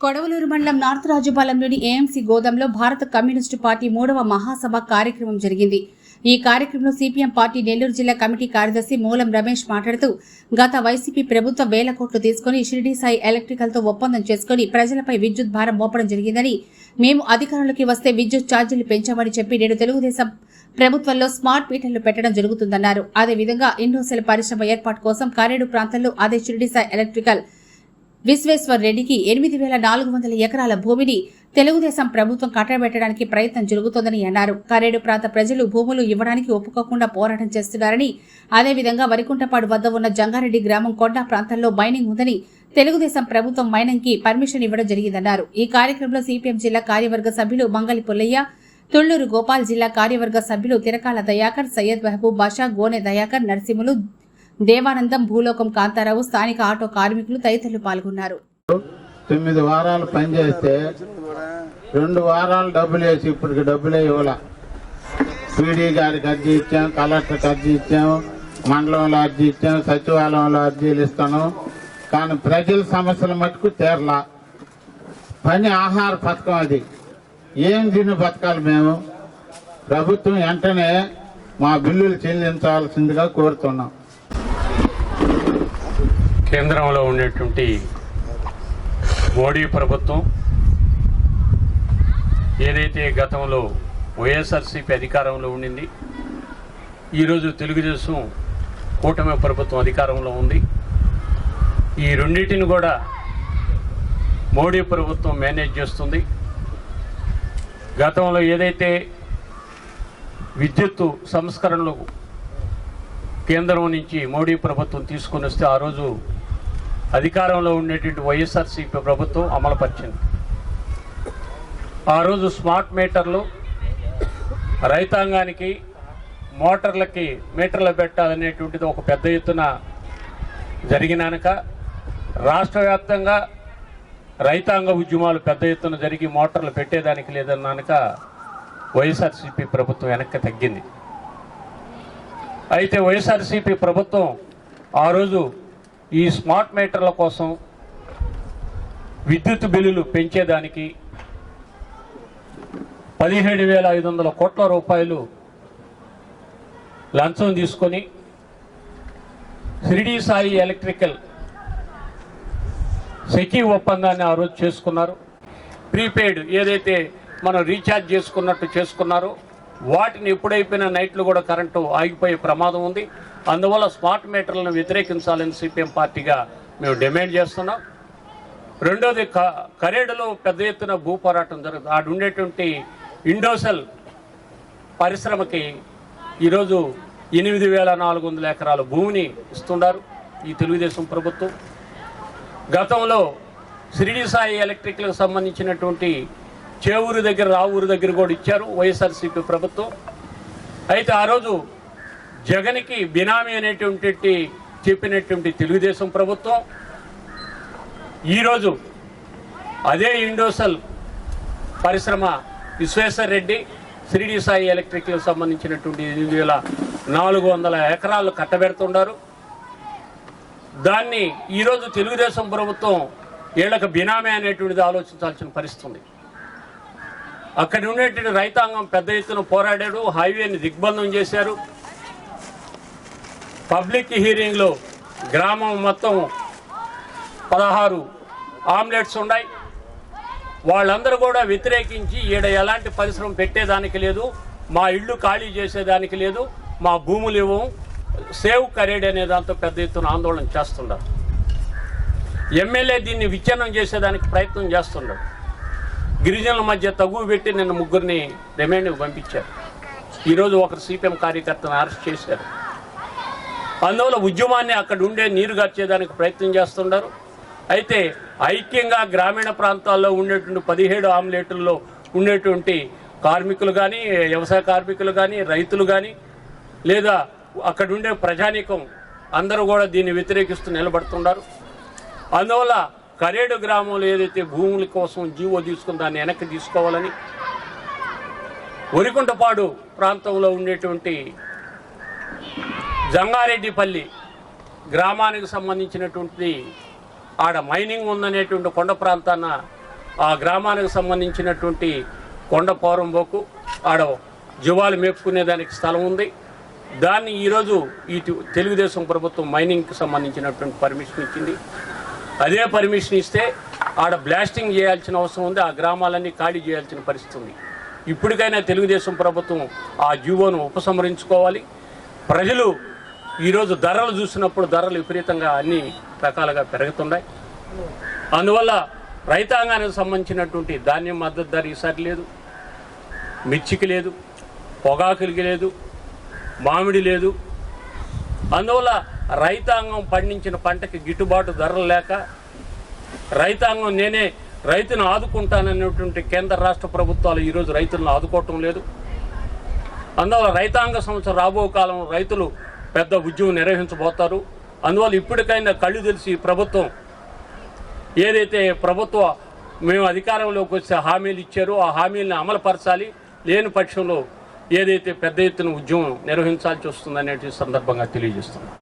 కొడవలూరు మండలం north రాజుపాలెంలోని AMC గోదంలో భారత communist party మూడవ మహాసభ కార్యక్రమం జరిగింది. ఈ కార్యక్రమంలో సిపిఎం పార్టీ నెల్లూరు జిల్లా కమిటీ కార్యదర్శి మూలం రమేష్ మాట్లాడుతూ గత వైసీపీ ప్రభుత్వం వేల కోట్లు తీసుకుని షిరిడి సాయి ఎలక్ట్రికల్తో ఒప్పందం చేసుకుని ప్రజలపై విద్యుత్ భారం మోపడం జరిగిందని మేము అధికారంలోకి వస్తే విద్యుత్ ఛార్జీలు పెంచామని చెప్పి నేడు తెలుగుదేశం ప్రభుత్వంలో స్మార్ట్ మీటర్లు పెట్టడం జరుగుతుందన్నారు. అదేవిధంగా ఇండోసెల్ పరిశ్రమ ఏర్పాటు కోసం కారేడు ప్రాంతంలో అదే షిరిడి సాయి ఎలక్ట్రికల్ విశ్వేశ్వర్ రెడ్డికి ఎనిమిది వేల నాలుగు వందల ఎకరాల భూమిని తెలుగుదేశం ప్రభుత్వం కట్టబెట్టడానికి ప్రయత్నం జరుగుతోందని అన్నారు. కరేడు ప్రాంత ప్రజలు భూములు ఇవ్వడానికి ఒప్పుకోకుండా పోరాటం చేస్తున్నారని అదేవిధంగా వరికుంటపాడు వద్ద ఉన్న జంగారెడ్డి గ్రామం కొండ ప్రాంతంలో మైనింగ్ ఉందని తెలుగుదేశం ప్రభుత్వం మైనింగ్కి పర్మిషన్ ఇవ్వడం జరిగిందన్నారు. ఈ కార్యక్రమంలో సిపిఎం జిల్లా కార్యవర్గ సభ్యులు మంగళి పుల్లయ్య తుళ్ళూరు గోపాల్ జిల్లా కార్యవర్గ సభ్యులు తిరకాల దయాకర్ సయ్యద్ మహబూబ్ బాషా గోనె దయాకర్ నరసింహులు దేవానందం భూలోకం కాంతారావు స్థానిక ఆటో కార్మికులు తదితరులు పాల్గొన్నారు. తొమ్మిది వారాలు పనిచేస్తే రెండు వారాలు డబ్బులు వేసి ఇప్పటికి డబ్బులే ఇవ్వాల. పీడీ గారికి అర్జీ ఇచ్చాం కలెక్టర్కి అర్జీ ఇచ్చాం మండలంలో అర్జీ ఇచ్చాం సచివాలయంలో అర్జీలు ఇస్తాను. కానీ ప్రజల సమస్యల మటుకు తీరలా. పని ఆహార పథకం అది. ఏం తిని బతకాలి మేము? ప్రభుత్వం వెంటనే మా బిల్లులు చెల్లించాల్సిందిగా కోరుతున్నాం. కేంద్రంలో ఉండేటువంటి మోడీ ప్రభుత్వం ఏదైతే గతంలో వైఎస్ఆర్సీపీ అధికారంలో ఉండింది ఈరోజు తెలుగుదేశం కూటమి ప్రభుత్వం అధికారంలో ఉంది. ఈ రెండింటిని కూడా మోడీ ప్రభుత్వం మేనేజ్ చేస్తుంది. గతంలో ఏదైతే విద్యుత్తు సంస్కరణలు కేంద్రం నుంచి మోడీ ప్రభుత్వం తీసుకొని వస్తే ఆ రోజు అధికారంలో ఉండేటువంటి వైఎస్ఆర్సీపీ ప్రభుత్వం అమలుపరిచింది ఆ రోజు స్మార్ట్ మీటర్లు రైతాంగానికి మోటార్లకి మీటర్లు పెట్టాలనేటువంటిది ఒక పెద్ద ఎత్తున జరిగినాక రాష్ట్ర వ్యాప్తంగా రైతాంగ ఉద్యమాలు పెద్ద ఎత్తున జరిగి మోటార్లు పెట్టేదానికి లేదన్నాక వైఎస్ఆర్సీపీ ప్రభుత్వం వెనక్కి తగ్గింది. అయితే వైఎస్ఆర్సీపీ ప్రభుత్వం ఆ రోజు ఈ స్మార్ట్ మీటర్ల కోసం విద్యుత్ బిల్లులు పెంచేదానికి పదిహేడు వేల ఐదు వందల కోట్ల రూపాయలు లంచం తీసుకొని షిరిడీ సాయి ఎలక్ట్రికల్ సెకీ ఒప్పందాన్ని ఆ రోజు చేసుకున్నారు. ప్రీపెయిడ్ ఏదైతే మనం రీఛార్జ్ చేసుకున్నట్టు చేసుకున్నారో వాటిని ఎప్పుడైపోయినా నైట్లు కూడా కరెంటు ఆగిపోయే ప్రమాదం ఉంది. అందువల్ల స్మార్ట్ మీటర్లను వ్యతిరేకించాలని సిపిఎం పార్టీగా మేము డిమాండ్ చేస్తున్నాం. రెండోది క కరేడులో పెద్ద ఎత్తున భూ పోరాటం జరుగుతుంది. ఆడు ఉండేటువంటి ఇండోసెల్ పరిశ్రమకి ఈరోజు ఎనిమిది వేల నాలుగు వందల ఎకరాల భూమిని ఇస్తున్నారు ఈ తెలుగుదేశం ప్రభుత్వం. గతంలో షిరిడి సాయి ఎలక్ట్రిక్లకు సంబంధించినటువంటి చేవూరు దగ్గర రావూరు దగ్గర కూడా ఇచ్చారు వైఎస్ఆర్సీపీ ప్రభుత్వం. అయితే ఆ రోజు జగన్కి బినామీ అనేటువంటి చెప్పినటువంటి తెలుగుదేశం ప్రభుత్వం ఈరోజు అదే ఇండోసల్ పరిశ్రమ విశ్వేశ్వర్ రెడ్డి శ్రీడి సాయి ఎలక్ట్రిక్లకు సంబంధించినటువంటి ఎనిమిది వేల నాలుగు వందల ఎకరాలు కట్టబెడుతున్నారు దాన్ని ఈరోజు తెలుగుదేశం ప్రభుత్వం వీళ్ళకి బినామీ అనేటువంటిది ఆలోచించాల్సిన పరిస్థితి ఉంది. అక్కడ ఉండేటువంటి రైతాంగం పెద్ద ఎత్తున పోరాడాడు హైవేని దిగ్బంధం చేశారు. పబ్లిక్ హీరింగ్లో గ్రామం మొత్తం పదహారు ఆమ్లెట్స్ ఉన్నాయి. వాళ్ళందరూ కూడా వ్యతిరేకించి ఈడ ఎలాంటి పరిశ్రమ పెట్టేదానికి లేదు. మా ఇళ్ళు ఖాళీ చేసేదానికి లేదు. మా భూములు ఇవ్వం సేవ్ కరేడ్ అనే దాంతో పెద్ద ఎత్తున ఆందోళన చేస్తున్నారు. ఎమ్మెల్యే దీన్ని విచ్ఛిన్నం చేసేదానికి ప్రయత్నం చేస్తున్నాడు గిరిజనుల మధ్య తగువ పెట్టి నిన్న ముగ్గురిని రిమాండ్కి పంపించారు. ఈరోజు ఒకరు సిపిఎం కార్యకర్తను అరెస్ట్ చేశారు. అందువల్ల ఉద్యమాన్ని అక్కడ ఉండే నీరు గర్చేదానికి ప్రయత్నం చేస్తున్నారు అయితే ఐక్యంగా గ్రామీణ ప్రాంతాల్లో ఉండేటువంటి పదిహేడు ఆమ్లెట్లలో ఉండేటువంటి కార్మికులు కానీ వ్యవసాయ కార్మికులు కానీ రైతులు కానీ లేదా అక్కడ ఉండే ప్రజానీకం అందరూ కూడా దీన్ని వ్యతిరేకిస్తూ నిలబడుతున్నారు అందువల్ల కరేడు గ్రామంలో ఏదైతే భూముల కోసం జీవో తీసుకుని దాన్ని వెనక్కి తీసుకోవాలని ఒరికుంటపాడు ప్రాంతంలో ఉండేటువంటి జంగారెడ్డిపల్లి గ్రామానికి సంబంధించినటువంటి ఆడ మైనింగ్ ఉందనేటువంటి కొండ ప్రాంతాన ఆ గ్రామానికి సంబంధించినటువంటి కొండ పోరంబోకు ఆడ జువాలు మేపుకునేదానికి స్థలం ఉంది. దాన్ని ఈరోజు ఈ తెలుగుదేశం ప్రభుత్వం మైనింగ్కి సంబంధించినటువంటి పర్మిషన్ ఇచ్చింది. అదే పర్మిషన్ ఇస్తే ఆడ బ్లాస్టింగ్ చేయాల్సిన అవసరం ఉంది. ఆ గ్రామాలన్నీ ఖాళీ చేయాల్సిన పరిస్థితి ఉంది. ఇప్పటికైనా తెలుగుదేశం ప్రభుత్వం ఆ జీవోను ఉపసంహరించుకోవాలి. ప్రజలు ఈరోజు ధరలు చూసినప్పుడు ధరలు విపరీతంగా అన్ని రకాలుగా పెరుగుతున్నాయి. అందువల్ల రైతాంగానికి సంబంధించినటువంటి ధాన్యం మద్దతు ధర ఈసారి లేదు. మిర్చికి లేదు. పొగాకులకి లేదు. మామిడి లేదు. అందువల్ల రైతాంగం పండించిన పంటకి గిట్టుబాటు ధరలు లేక రైతాంగం నేనే రైతును ఆదుకుంటానన్నటువంటి కేంద్ర రాష్ట్ర ప్రభుత్వాలు ఈరోజు రైతులను ఆదుకోవటం లేదు. అందువల్ల రైతాంగ సంవత్సరం రాబో కాలం రైతులు పెద్ద ఉద్యమం నిర్వహించబోతారు. అందువల్ల ఇప్పటికైనా కళ్ళు తెలిసి ప్రభుత్వం ఏదైతే ప్రభుత్వ మేము అధికారంలోకి వస్తే హామీలు ఇచ్చారో ఆ హామీలను అమలుపరచాలి. లేని పక్షంలో ఏదైతే పెద్ద ఎత్తున ఉద్యమం నిర్వహించాల్సి వస్తుందనేటి సందర్భంగా తెలియజేస్తున్నాం.